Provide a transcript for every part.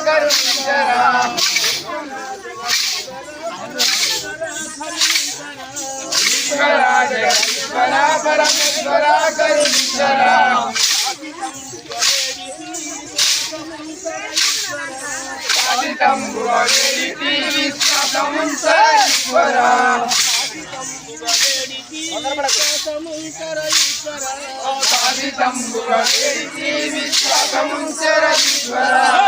కరుణించరా పరా పరమేశ్వర కరుణించరా సంసరా విశ్వాసముంసర ఈశ్వరా.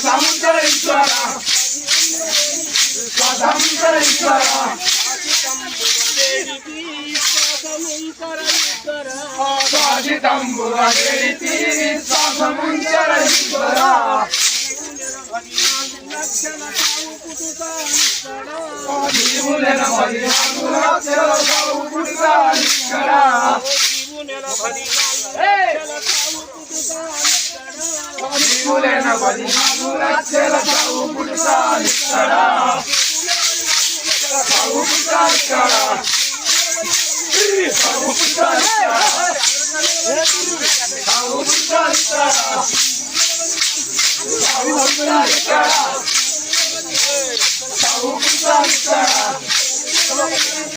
స్వాతంత్ర ఈశ్వర. స్వాతంత్ర ఇక్కడ شغلنا بدي شغلك سيرك أو بلسان الشراب أو بلسان الشراب أو بلسان الشراب أو بلسان الشراب أو بلسان الشراب أو بلسان الشراب